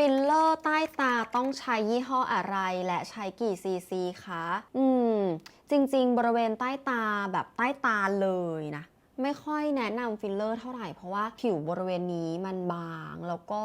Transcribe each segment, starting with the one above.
ฟิลเลอร์ใต้ตาต้องใช้ยี่ห้ออะไรและใช้กี่ซีซีคะ อืม จริง ๆ บริเวณใต้ตาแบบใต้ตาเลยนะ ไม่ค่อยแนะนำฟิลเลอร์เท่าไหร่ เพราะว่าผิวบริเวณนี้มันบาง แล้วก็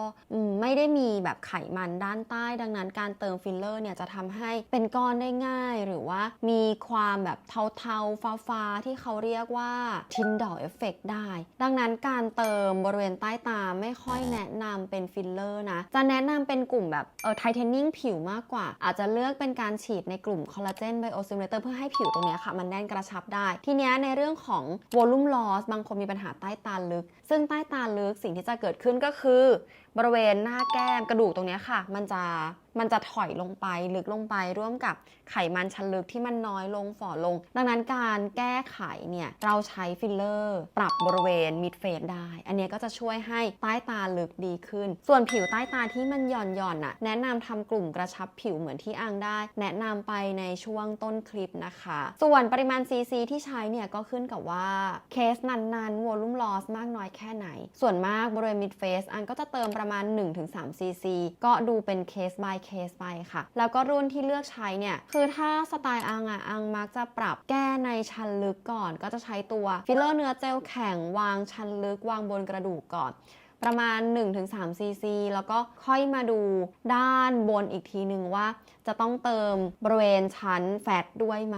ไม่ได้มีแบบไขมันด้านใต้ ดังนั้นการเติมฟิลเลอร์เนี่ยจะทำให้เป็นก้อนได้ง่าย หรือว่ามีความแบบเทาๆฟ้าๆที่เขาเรียกว่าทินดอ l เอฟเฟกได้ ดังนั้นการเติมบริเวณใต้ตาไม่ค่อยแนะนำเป็นฟิลเลอร์นะ จะแนะนำเป็นกลุ่มแบบเออไทเทนนิ่งผิวมากกว่า อาจจะเลือกเป็นการฉีดในกลุ่มคอลลาเจนไบโอซิมูเลเตอร์เพื่อให้ผิวตรงนี้ค่ะ มันแน่นกระชับได้ ทีเนี้ยในเรื่องของวอลลุ่มลอสบางคนมีปัญหาใต้ตาลึก ซึ่งใต้ตาลึกสิ่งที่จะเกิดขึ้นก็คือ บริเวณหน้าแก้มกระดูกตรงนี้ค่ะ มันจะมันจะถอยลงไปลึกลงไปร่วมกับไขมันชั้นลึกที่มันน้อยลงฝ่อลง ดังนั้นการแก้ไขเนี่ยเราใช้ฟิลเลอร์ ปรับบริเวณมิดเฟสได้ อันนี้ก็จะช่วยให้ใต้ตาลึกดีขึ้น ส่วนผิวใต้ตาที่มันหย่อนหย่อนน่ะแนะนำทำกลุ่มกระชับผิวเหมือนที่อังได้ แนะนำไปในช่วงต้นคลิปนะคะ ส่วนปริมาณ CC ที่ใช้เนี่ยก็ขึ้นกับว่าเคสนั้นๆวอลลุ่มลอสมากน้อยแค่ไหน ส่วนมากบริเวณมิดเฟสอังก็จะเติมประมาณ 1-3 CC ก็ดูเป็นเคส by เคสไปค่ะ แล้วก็รุ่นที่เลือกใช้เนี่ย คือถ้าสไตล์อังอะอังมักจะปรับแก้ในชั้นลึกก่อน ก็จะใช้ตัวฟิลเลอร์เนื้อเจลแข็งวางชั้นลึกวางบนกระดูกก่อน ประมาณ 1-3 ซีซี แล้วก็ค่อยมาดูด้านบนอีกทีหนึ่งว่า จะต้องเติมบริเวณชั้นแฟตด้วยไหม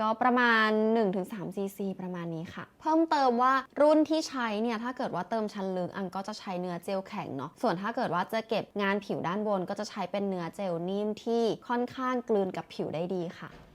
ก็ประมาณ 1-3 ซีซีประมาณนี้ค่ะ เพิ่มเติมว่ารุ่นที่ใช้เนี่ย ถ้าเกิดว่าเติมชั้นลึกอันก็จะใช้เนื้อเจลแข็งเนาะ ส่วนถ้าเกิดว่าจะเก็บงานผิวด้านบนก็จะใช้เป็นเนื้อเจลนิ่มที่ค่อนข้างกลืนกับผิวได้ดีค่ะ